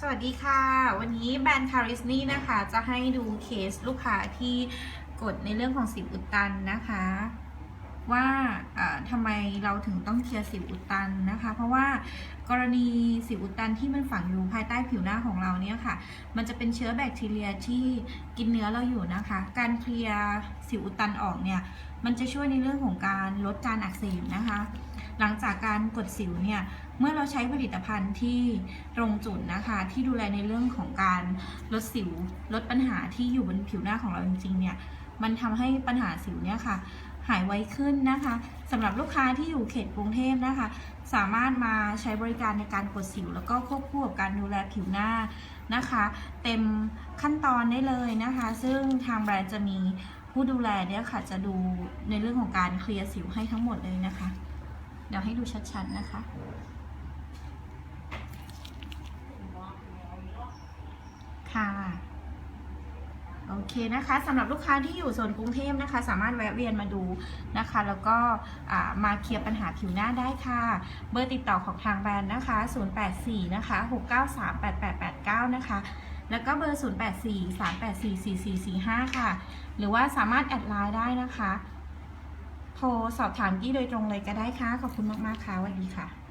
สวัสดีค่ะ วันนี้แบรนด์คาริสนี่นะคะ จะให้ดูเคสลูกค้าที่กดในเรื่องของสิวอุดตันนะคะ ว่าทำไมเราถึงต้องเคลียร์สิวอุดตันนะคะ เพราะว่ากรณีสิวอุดตันที่มันฝังอยู่ภายใต้ผิวหน้าของเราเนี่ยค่ะ มันจะเป็นเชื้อแบคทีเรียที่กินเนื้อเราอยู่นะคะ การเคลียร์สิวอุดตันออกเนี่ย มันจะช่วยในเรื่องของการลดการอักเสบนะคะ หลังจากการกดสิวเนี่ยเมื่อเราใช้ผลิตภัณฑ์ที่ตรงจุดนะคะ ที่ดูแลในเรื่องของการลดสิว ลดปัญหาที่อยู่บนผิวหน้าของเราจริงๆเนี่ยมันทำให้ปัญหาสิวเนี่ยค่ะหายไวขึ้นนะคะสำหรับลูกค้าที่อยู่เขตกรุงเทพนะคะ สามารถมาใช้บริการในการกดสิว แล้วก็ควบคู่กับการดูแลผิวหน้านะคะ เต็มขั้นตอนได้เลยนะคะ ซึ่งทางแบรนด์จะมีผู้ดูแลเนี่ยค่ะจะดูในเรื่องของการเคลียร์สิวให้ทั้งหมดเลยนะคะ เดี๋ยวให้ดูชัดๆนะคะ ค่ะ โอเคนะคะสำหรับลูกค้าที่อยู่โซนกรุงเทพนะคะ สามารถแวะเวียนมาดูนะคะ แล้วก็มาเคลียร์ปัญหาผิวหน้าได้ค่ะ เบอร์ติดต่อของทางแบรนด์นะคะ 084 นะคะ 6938889 นะคะแล้วก็เบอร์ 084 384 4445 ค่ะ หรือว่าสามารถแอดไลน์ได้นะคะ โทรสอบถามกี้โดยตรงเลยก็ได้ค่ะ ขอบคุณมาก ๆ ค่ะสวัสดีค่ะ